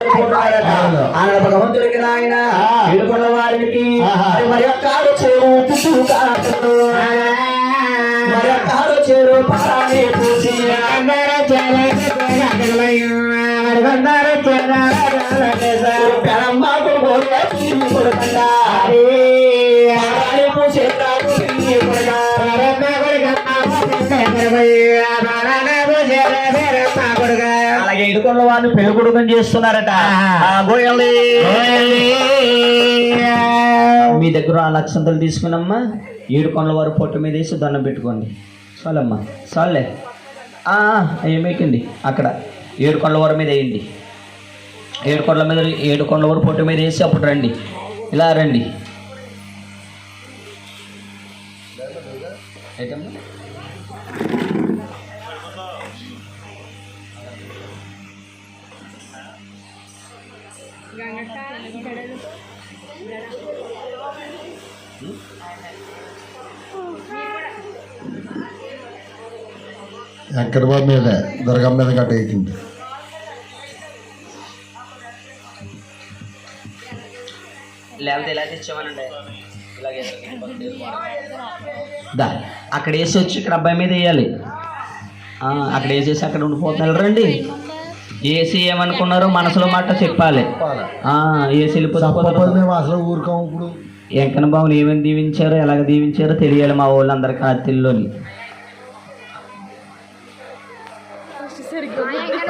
ఆయన భగవంతుడికి నాయన. ఎడుకున్న వారికి. మరి ఒక్కడు చేరు మరి ఒక్కడు చేరు పారాని పూసి తీరు కొడకండా వారిని పెళ్ళి కొడుకుని చేస్తున్నారట మీ దగ్గర ఆ లక్షంతలు తీసుకునమ్మా. ఏడు కొండల వారు పొట్టు మీద వేసి దండం పెట్టుకోండి. చాలమ్మా. చాలే. ఏమేకండి అక్కడ. ఏడు కొండల వారి మీద వేయండి. ఏడు కొండల మీద ఏడు కొండల వారు పొట్టు మీద వేసి అప్పుడు రండి. ఇలా రండి. వెంకటబాబు మీద దుర్గమ్మ మీద గట్ట ఎక్కింది. లేకపోతే ఇలా అక్కడ వేసి వచ్చి ఇక్కడ అబ్బాయి మీద వేయాలి. ఆ, అక్కడ వేసేసి అక్కడ ఉండిపోతున్నారు రండి ఏసీ ఏమనుకున్నారో మనసులో మాట చెప్పాలి. ఆ, ఏసీ అసలు ఊరుకోం ఇప్పుడు. వెంకన్న బాబుని ఏమేమి దీవించారో ఎలాగ దీవించారో తెలియాలి మా వాళ్ళందరికీ అత్తిల్లోని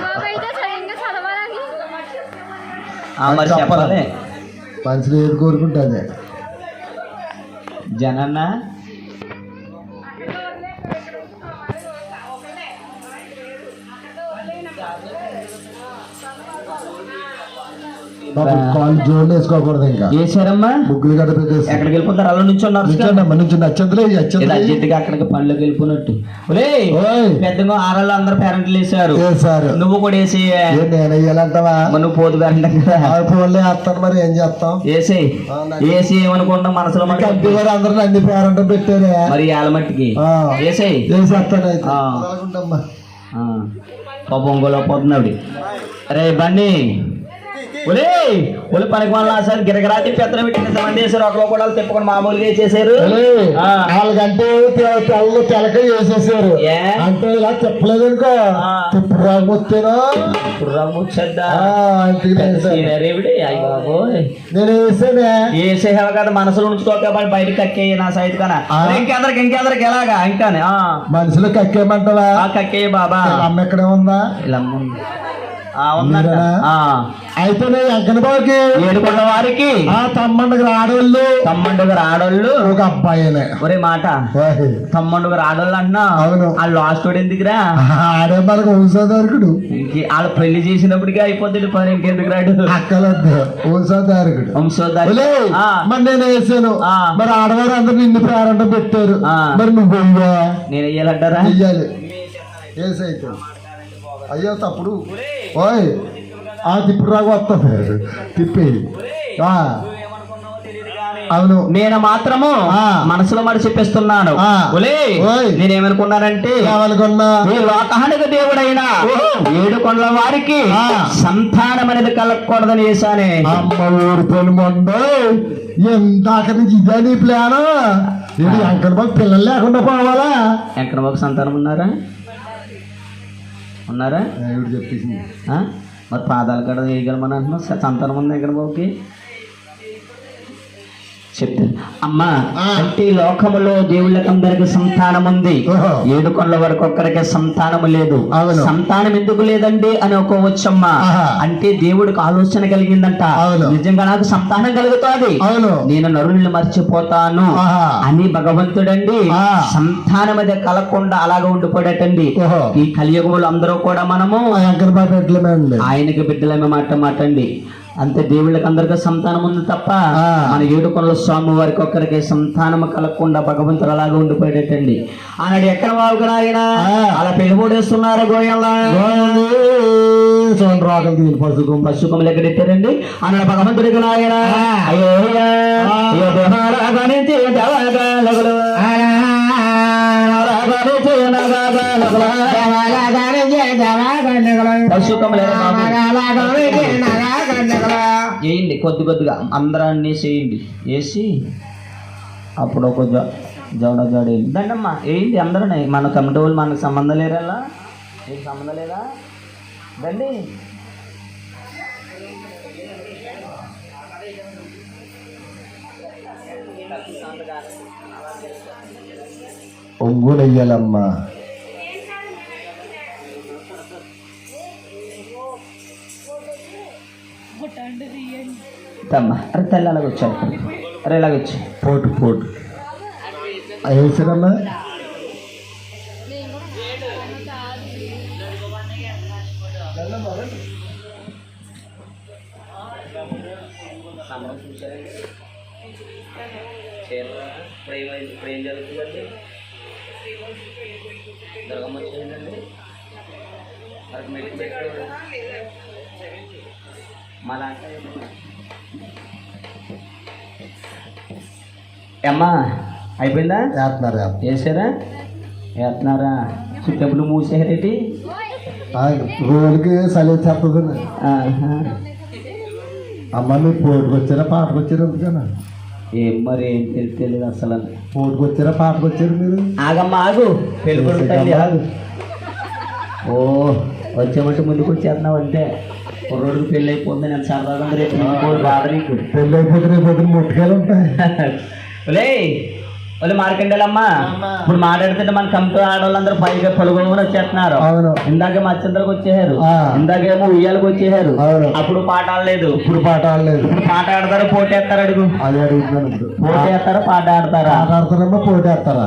బాబు అయితే స్వయంగా చదవాలని ఆ, మరి చెప్పాలి. మనుషులు ఏది కోరుకుంటే అదే. జనన్న వేసుకోకూడదు ఇంకా. వేసారమ్మా ముగ్గులు గడ్డ పెట్టేసి. ఎక్కడికి వెళ్ళిపోతారు? అలా నుంచి ఉన్నారు నిల్చోండి అచ్చంతలే అచ్చంతలే. అక్కడికి వెళ్ళిపోయినట్టు. ఓయ్. పెద్దగా ఆరాళ్ళు అందరు పేరెంట్లు వేసారు వేసారు నువ్వు కూడా వేసి నేను వేయాలంటావా? నువ్వు పోతు పేరెంట్ కదా వేస్తాను మరి ఏం చేస్తాం? వేసేయ్. వేసి ఏమనుకుంటాం మనసులో వారు అందరూ అన్ని పేరంట పెట్టారే. మరి. వేసేయ్. వేసేస్తాను అయితే. ఆ, పాపం ఇంకోలో పోతున్నాడు. అరే బండి. ఒలే ఒలి పనికి వాళ్ళ సార్ గిరగిరా తిప్పి ఎత్తన పెట్టి ఇంతమంది వేసారు ఒకలో కూడా తిప్పుకొని మామూలుగా. నాలుగంటే తె- తెల్ల తెలక వేసేసారు ఏ? అంటే ఇలా తిప్పలేదు అనుకో ఆ. తిప్పు రాకపోతేనా ఇప్పుడు ఇంటికి నేను వేసాను. వేసేసావు కదా మనసులో ఉంచుకోక బయటకు కక్కేయి నా సైడ్ కన్నా. ఇంకెదరికి ఇంకెదరికి ఎలాగా? ఇంకానే కక్కేమంటావా ఆ కక్కేయి బాబా. అమ్మ ఎక్కడే ఉందా? ఇలా అయితే వెంకటబాబుకి ఏడుకున్న వారికి ఆ తమ్మండికి ఆడవాళ్ళు తమ్మండుగారు ఆడోళ్ళు ఒక అబ్బాయినే. ఒరే మాట. తమ్మండుగారు ఆడోళ్ళు అన్నా అవును. ఆ లాస్ట్ వాడు ఎందుకురా ఆడే మనకు వంశోదారకుడు ఇంకే వాళ్ళు పెళ్ళి చేసినప్పటికీ అయిపోతుంది పని ఇంకెందుకు రాడు. అక్కలద్దు. వంశోదారకుడు వంశోదారి ఒలే, ఆ, మరి నేను వేసాను. ఆ. మరి ఆడవారు అందరు నిన్ను పేరంట పెట్టారు. ఆ. మరి నువ్వు నేను వెయ్యాలంటారా చెయ్యాలి వేసైతే అయ్యో తప్పుడు. ఓయ్ ఆ తిప్పుడు రాకు వస్తుంది తిప్పి. అవును. నేను మాత్రము. మనసులో మరి చెప్పేస్తున్నాను. నేనేమనుకున్నానంటే ఈ లోకానికి దేవుడైన ఏడు కొండల వారికి. సంతానం అనేది కలగకూడదని వేసానే అమ్మ ఊరు పని మొండ. ఎందాక నుంచి ఇదే నీ ప్లాన్. ఇది అంకర్ బాబు పిల్లలు లేకుండా పోవాలా? ఎక్కడ బాబు సంతానం ఉన్నారా? ఉన్నారా? ఇవిడు చెప్పేసింది? ఆ? మరి పాదాలు కడ వేయగలమని అంటున్నావు? సంతానం ఉంది ఎక్కడ బాబుకి? చెప్తాను అమ్మా. అంటే లోకములో దేవుళ్ళకి అందరికి సంతానం ఉంది. ఏడు కొండల వరకు ఒక్కరికి సంతానము లేదు. సంతానం ఎందుకు లేదండి అని ఒక వచ్చమ్మా ఆహా. అంటే దేవుడికి ఆలోచన కలిగిందంట. నిజంగా నాకు సంతానం కలుగుతుంది నేను నరుల్ని మర్చిపోతాను. అని భగవంతుడండి. సంతానం అది కలగకుండా అలాగ ఉండిపోయాటండి ఓహో ఈ కలియుగములు అందరూ కూడా మనము అండి ఆయనకి బిడ్డలమే మాట మాటండి అంతే దేవుళ్ళకి అందరికీ సంతానం ఉంది తప్ప. మన ఏడుకొండల స్వామి వారికి ఒక్కరికి సంతానం కలగకుండా భగవంతుడు అలాగే ఉండిపోయేటండి ఆనాడు ఎక్కడ వాగున ఆయన. అలా పెళ్ళిపోడేస్తున్నారు రోగలు తీరు పసుకు పశుకములు ఎక్కడెట్టారండి అన్నాడు భగవంతుడికి నాయన అయ్యో పశుకం వేయండి కొద్ది కొద్దిగా. అందరాన్ని చేయండి. వేసి అప్పుడు ఒక జ జవడ జడ వేయండి దండమ్మా వేయండి అందరూ మన కమిటీ వాళ్ళు మనకు సంబంధం లేరలా మీకు సంబంధం లేదా? దండి. ఒంగునయ్యాలమ్మా తమ్మా అరే తెల్ల అలాగ వచ్చాడు అరే ఇలాగొచ్చు పోటు పోటు వేసారమ్మా ఇప్పుడు ఏం జరుగుతుందండి దుర్గమ్మ వచ్చిందండి మరి మెట్టు పెట్టు మళ్ళా అమ్మా అయిపోయిందా వేస్తున్నారు. వేసారా వేస్తున్నారా చుట్టప్పుడు మూసేరేటి రోజుకి చలి చెప్పదు. అమ్మ మీరు పోటుకు వచ్చారా పాటకు వచ్చారు ఎందుకన్నా? ఏం మరి ఏం తెలి- తెలియదు అసలు. పోటుకు వచ్చారా పాటకు వచ్చారు మీరు? ఆగమ్మా ఆగు. తల్లి ఆగు. ఓ వచ్చామంటే ముందుకు వచ్చేస్తున్నావు అంతే. కుర్రోడికి పెళ్ళి అయిపోతుంది నేను సరదాగా ఉంది రేపు ఇంకోటి బాధ నీకు. పెళ్ళి అయిపోతే రేపు పొద్దున ముట్టుకాయలు ఉంటాయి. ఒలే ఒలే మార్కండేలమ్మా ఇప్పుడు మాట్లాడుతుంటే మన కమిటీ ఆడవాళ్ళందరూ పైగా పొలగొని వచ్చేస్తున్నారు. అవును. ఇందాక మత్స్యంద్రకు వచ్చేసారు ఆ. ఇందాకేమో ఉయ్యాలకు వచ్చేసారు అవును. అప్పుడు పాట ఆడలేదు. ఇప్పుడు పాట ఆడలేదు. ఇప్పుడు పాట ఆడతారు పోటీ వేస్తారు అడుగు. అది అడుగుతున్నాను పోటీ వేస్తారా పాట ఆడతారా? పాట ఆడతారమ్మా పోటీ వేస్తారా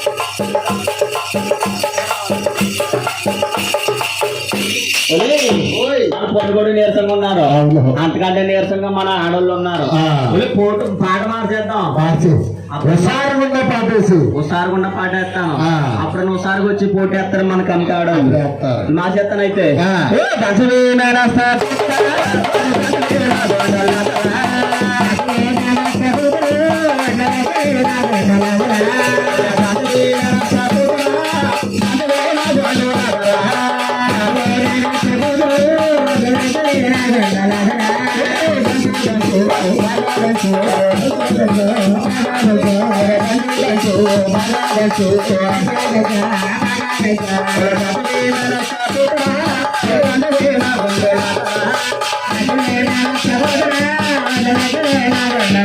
వాళ్ళు కూడా నీరసంగా ఉన్నారు. అంతకంటే నీరసంగా మన ఆడవాళ్ళు ఉన్నారు. పాట మార్చేద్దాం. ఉసారుగుండా పాటేసి ఉసారుగుండా అప్పుడు నువ్వు సారికి వచ్చి పోటేస్తారు మన కమిటీ మా చేతనైతే la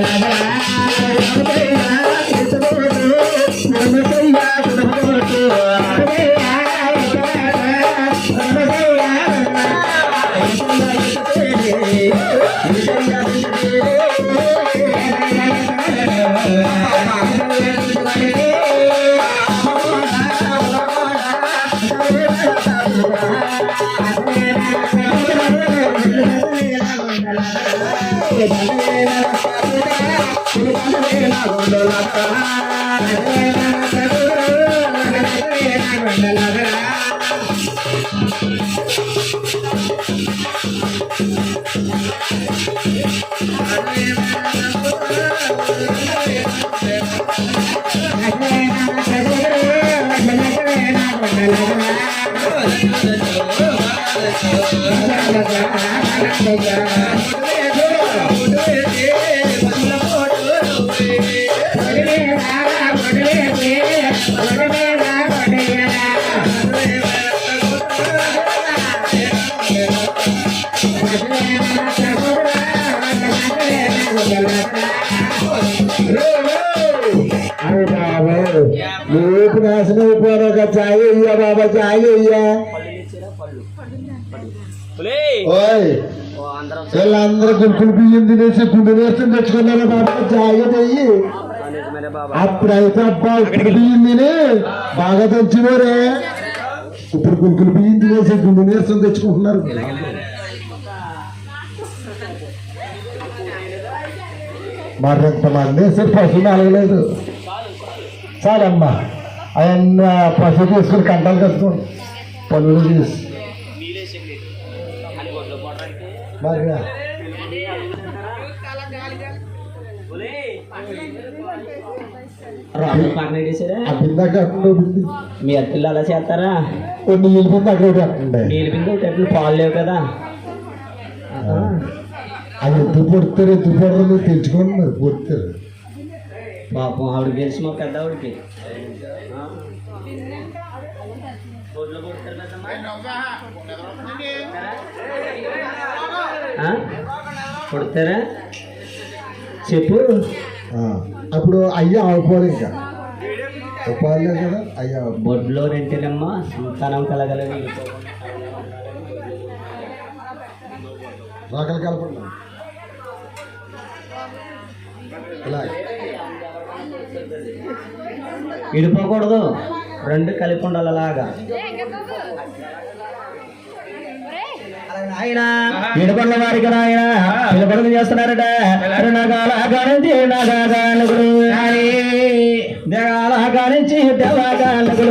la la ఏ, దంచవీనాయనా వీళ్ళందరూ గురుకులు బియ్యం తినేసి గుండె నేర్చం తెచ్చుకున్నారా బాబా. జాగ్రత్త అయ్యి. అప్పుడైతే అబ్బా ఇప్పుడు బియ్యం తిని బాగా తెచ్చినోరే ఇప్పుడు గురుకులు బియ్యం తినేసి గుండె నీరసం తెచ్చుకుంటున్నారు. మరి సరే పశువులు అలగలేదు చాలమ్మా. అవన్నీ పశువు తీసుకుని కంటాలు కట్టుకోండి పనులు చేసి. మీ అత్తిల్లు అలా చేస్తారా? కొన్ని నీళ్ళు బింద అక్కడ నీళ్ళు బిందు ఒకటి పాలు లేవు కదా. అది ఎందుకు పొడతారు ఎందుకు పొడరు తెచ్చుకోండి మరి పొడతారు పాపం ఆవిడకి తెలిసి మా పెద్ద ఆవిడకి. ఆ? కొడతారా? చెప్పు. ఆ, అప్పుడు అయ్యా ఆవుకోరు ఇంకా. ఉపాధి కదా అయ్యా బొడ్లో రెంటేనమ్మా సంతానం కలగలని రాకలు కలపండి ఇలాగ. విడిపోకూడదు రెండు కలిపి ఉండాలి అలాగా విడపడిన వారికి ఆయన పిలపడలు చేస్తున్నారట. నగాల కానించి నగాగానుగుడు దేగాల కానించి దేవాగానుగుడు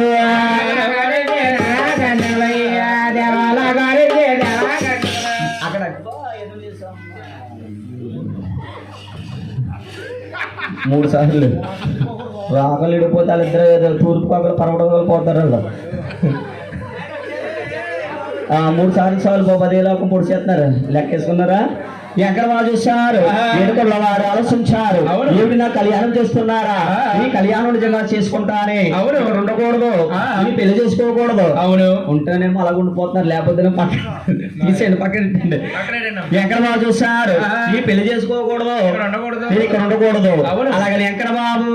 అక్కడ. మూడు సార్లు. రాకలు ఇడిపోతే వాళ్ళిద్దరు తూర్పు కాకలు పరమడగలు పోతారు మూడు సార్లు సార్లు పదేలాకు పొడి చేస్తున్నారు. లెక్కేసుకున్నారా? ఎక్కడ వాళ్ళు చూస్తున్నారు వేడుకల్లో వారు ఆలోచించారు ఏమిటి నా కళ్యాణం చేస్తున్నారా? ఈ కళ్యాణం నిజంగా చేసుకుంటానే. అవును ఉండకూడదు. పెళ్ళి చేసుకోకూడదు. అవును. ఉంటేనేమో అలాగ ఉండిపోతున్నారు లేకపోతే పక్కన తీసేయండి పక్కన. ఎక్కడ బాబు చూస్తారు ఈ పెళ్ళి చేసుకోకూడదు. ఇక్కడ ఉండకూడదు. అలాగని ఎక్కడ బాబు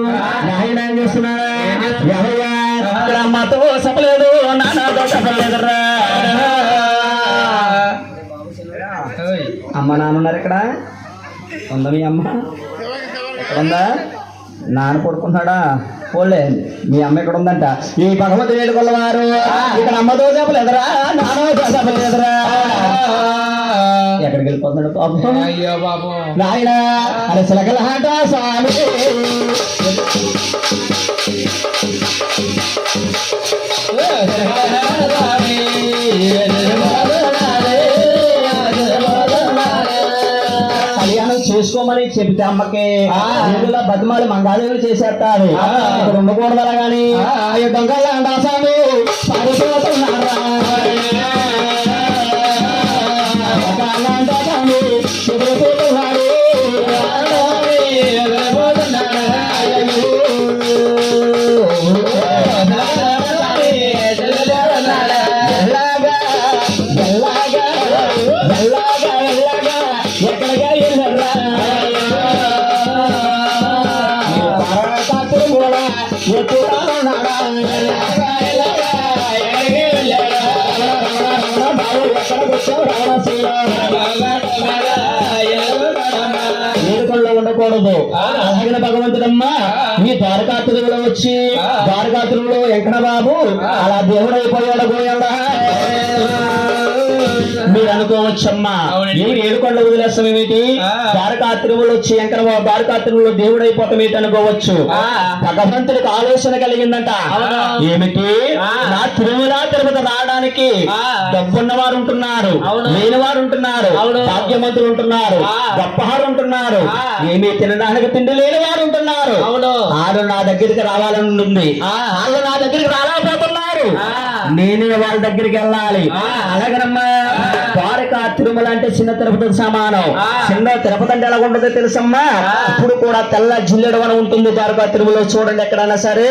నాయన ఏం చేస్తున్నారు? చెప్పలేదురా అమ్మ నాన్న ఉన్నారు ఇక్కడ? ఉందా మీ అమ్మ? ఉందా? నాన్న పడుకుంటున్నాడా? పోలే మీ అమ్మ ఇక్కడ ఉందంట? ఈ భగవతి వేడుకొల్లవారు. ఇక్కడ అమ్మతో చెప్పలేదురా చెప్పలేదురా ఎక్కడికి వెళ్ళిపోతున్నాడు పాపం? అయ్యో బాబు. నాయన అరే సిలకలహాట స్వామి. కళ్యాణం చెబితే అమ్మకి. వీళ్ళ బతిమాలు మంగాదేవులు చేసేస్తారు ఇక్కడ ఉండకూడదు అలాగాని దొంగల అండా స్వామి వేడుకల్లో ఉండకూడదు. అలాగిన భగవంతుడమ్మా ఈ ద్వారకాతులలో వచ్చి ద్వారకాతులలో వెంకట బాబు అలా దేవుడు అయిపోయాడు గోయల్లా మీరు అనుకోవచ్చమ్మా. మీరు ఏడుకొండ వదిలేస్తాం ఏమిటి? ద్వారకాత్రువులు వచ్చి వెంకట బాబు ద్వారకాత్రువులు దేవుడు అయిపోవటం ఏంటి అనుకోవచ్చు భగవంతుడికి ఆలోచన కలిగిందంట. ఏమిటి? నా తిరుమల తిరుపతి రావడానికి డబ్బున్న వారు ఉంటున్నారు. లేని వారు ఉంటున్నారు. భాగ్యవంతులు ఉంటున్నారు. గొప్పవారు ఉంటున్నారు. ఏమీ తినడానికి తిండి లేని వారు ఉంటున్నారు వాళ్ళు నా దగ్గరికి రావాలని ఉంటుంది వాళ్ళు నా దగ్గరికి రాలేకపోతున్నారు. నేనే వాళ్ళ దగ్గరికి వెళ్ళాలి. అలాగనమ్మా. ద్వారకా తిరుమల అంటే చిన్న తిరుపతికి సమానం. చిన్న తిరుపతి అంటే ఎలా ఉంటుందో తెలుసమ్మా. ఇప్పుడు కూడా తెల్ల జిల్లెడు అని ఉంటుంది ద్వారకా తిరుమలలో చూడండి ఎక్కడైనా సరే.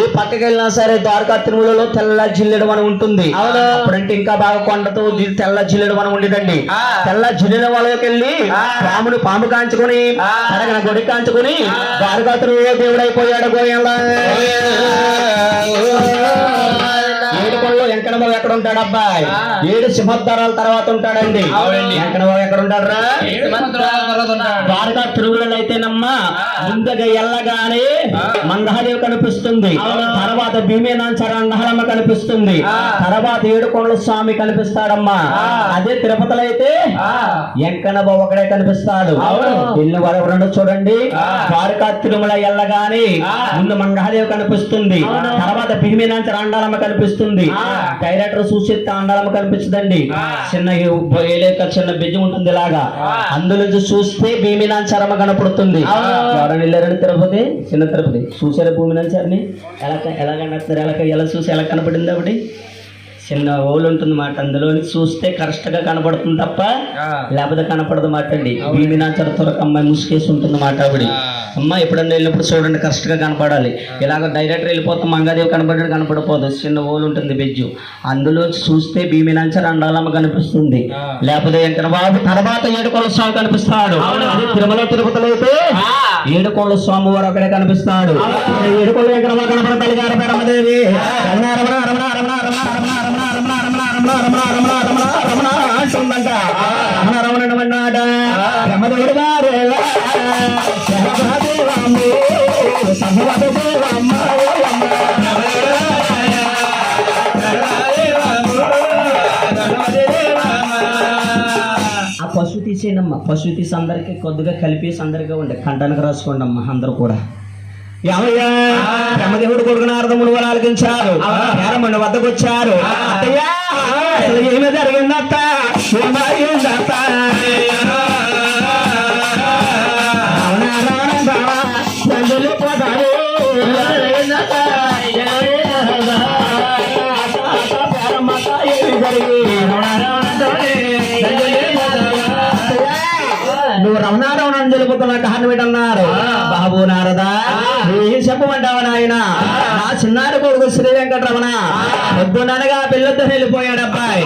ఏ పక్కకి వెళ్ళినా సరే ద్వారకా తిరుమలలో తెల్ల జిల్లెడు అని ఉంటుంది. అప్పుడంటే ఇంకా బాగా కొండతో తెల్ల జిల్లెడు అని ఉండేదండి. తెల్ల జిల్లెడు వాళ్ళకి వెళ్ళి. పాముని పాము కాంచుకొని. తరగన గొడి కాంచుకొని ద్వారకా తిరుమలలో దేవుడైపోయాడు కొండలో వెంకటబాబు ఎక్కడ ఉంటాడు అబ్బాయి. ఏడు సింహద్వారాల తర్వాత ఉంటాడండి. వెంకటబాబు ఎక్కడ ఉంటాడు రా. ద్వారకా తిరుగులలో అయితేనమ్మా ముందుగా ఎల్లగానే ఆ. మందహదేవి కనిపిస్తుంది తర్వాత భీమేనాంచర అండహరమ్మ కనిపిస్తుంది. తర్వాత ఏడుకొండల స్వామి కనిపిస్తాడమ్మా. అదే తిరుపతిలో అయితే ఆ. వెంకన్న బాబు ఒకడే కనిపిస్తాడు. ఇల్లు వరవరండు చూడండి. ద్వారకా తిరుమల ఎల్లగానే. ముందు మంగళదేవి కనిపిస్తుంది. తర్వాత భీమేనాంచర అండాలమ్మ కనిపిస్తుంది. డైరెక్టర్ చూసేస్తే అండాలమ్మ కనిపించదండి ఆ. చిన్న ఏలేక చిన్న బిజ్జం ఉంటుంది ఇలాగా. అందులో చూస్తే భీమినాంచరమ్మ కనపడుతుంది. ఎవరైనా వెళ్ళారండి తిరుపతి? చిన్న తిరుపతి. చూసారా భూమినాంచారిని? ఎలా ఎలా కనపడుతున్నారు ఎలా ఎలా చూసి ఎలా కనపడింది అప్పుడు చిన్న ఓలు ఉంటుంది మాట. అందులోని చూస్తే కరెక్ట్గా కనపడుతుంది తప్ప. లేకపోతే కనపడదు మాట అండి. భీమినాంచర త్వరకు అమ్మాయి ముసుకేసి ఉంటుంది మాట ఆవిడ ఆ. అమ్మ ఎప్పుడన్నా వెళ్ళినప్పుడు చూడండి కరెక్ట్గా కనపడాలి ఇలాగ డైరెక్ట్ వెళ్ళిపోతాం మంగాదేవి కనపడడం కనపడపోదు చిన్న ఓలు ఉంటుంది బెజ్జు అందులో చూస్తే భీమినాంచర అండాలమ్మ కనిపిస్తుంది. లేకపోతే వెంకట బాబు తర్వాత ఏడుకొండ స్వామి కనిపిస్తాడు తిరుమల తిరుపతిలో అయితే. ఏడుకొండ స్వామి వారు అక్కడే కనిపిస్తాడు ఏడుకొండ వెంకట బాబు కనపడతాడు గారు రమణదేవి రమణ రమణ రమణ రమణ రమణ రమణ రమణ రమణ రమణ రమణ రమణ రమణ రమణ రమణ అంటుందంట రమణ రమణ రమణాట రమణుడు పశువు తీసేయనమ్మా పశువు తీసి అందరికి కొద్దిగా కలిపేసి అందరిగా ఉండే. కంటానికి రాసుకోండి అమ్మా అందరూ కూడా. బ్రహ్మదేవుడు కొడుకున అర్థములు వారు ఆలకించారు నేరమన్న వద్దకు వచ్చారు ఏమి జరిగిందత్త? రమణారమణ అని తెలుపుతున్న కారణం ఏంటన్నారు బాబు నారదా ఏం చెప్పమంటావా నాయన? నా చిన్నారి కొడుకు శ్రీ వెంకటరమణ. పొద్దుననగా పిల్లతో వెళ్ళిపోయాడు అబ్బాయి.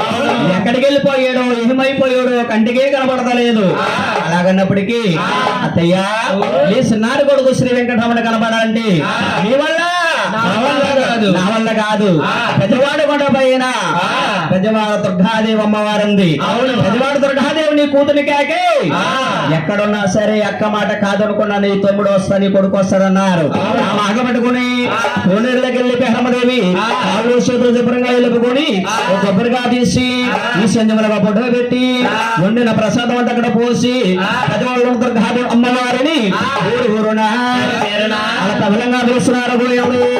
ఎక్కడికి వెళ్ళిపోయాడు ఏమైపోయాడు కంటికే కనబడతలేదు. అలాగన్నప్పటికీ అత్తయ్యా నీ చిన్నారి కొడుకు శ్రీ వెంకటరమణ కనబడాలంటే నీ వల్ల? నా వల్ల కాదు. నా వల్ల కాదు. పెద్దవాడు కొండ పైన పెద్దవాడ దుర్గాదేవి అమ్మవారుంది అవును. పెద్దవాడు దుర్గాదేవి నీ కూతుని కాకే. ఎక్కడున్నా సరే అక్క మాట కాదనుకున్నా నీ తమ్ముడు వస్తా నీ కొడుకు వస్తాడన్నారు అవును. ఆ మాట పట్టుకుని కోనేరులోకి వెళ్ళి పెహరమదేవి ఆ. ఆవులు చేతులు శుభ్రంగా ఒక కొబ్బరిగా తీసి ఈ సంజములుగా బొడ్డ పెట్టి వండిన ప్రసాదం అంతా అక్కడ పోసి ఆ. పెద్దవాళ్ళు దుర్గాదేవి అమ్మవారిని. ఊరు ఊరునా పేరునా. అలా తబలంగా పిలుస్తున్నారు గోయములు.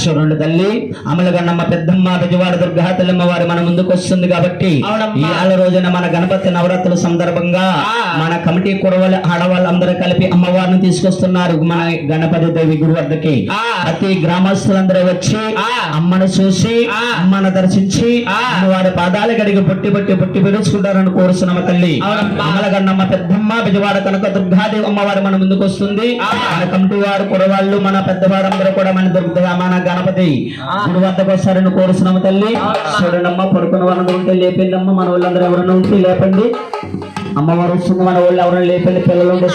So. చూడండి తల్లి అమలగన్నమ్మ పెద్దమ్మ బెజవాడ దుర్గా తల్లమ్మ వారి మన ముందుకు వస్తుంది కాబట్టి ఆల రోజున మన గణపతి నవరాత్రుల సందర్భంగా. మన కమిటీ కురవల ఆడవాళ్ళందరూ కలిపి అమ్మవారిని తీసుకొస్తున్నారు మన గణపతి దేవి గుడి వద్దకి. ప్రతి గ్రామస్తులందరూ వచ్చి. అమ్మను చూసి. అమ్మను దర్శించి. అమ్మవారి పాదాలు కడిగి పొట్టి పొట్టి పొట్టి పిలుచుకుంటారని కోరుస్తున్నామ తల్లి. అమలగన్నమ్మ పెద్దమ్మ బెజవాడ కనుక దుర్గాదేవి అమ్మవారు మన ముందుకు వస్తుంది. మన కమిటీ వారు కురవాళ్ళు మన పెద్దవారందరూ కూడా మన దుర్గా మన గణపతి ఆ. గుడి వద్దకు వస్తారని కోరుస్తున్నాము తల్లి. చూడండమ్మా పడుకున్న వాళ్ళందరూ ఉంటే లేపిండమ్మా మన వాళ్ళందరూ ఎవరైనా ఉంటే లేపండి. అమ్మవారు వస్తుంది మన వాళ్ళు ఎవరైనా లేపండి. పిల్లలు ఉంటే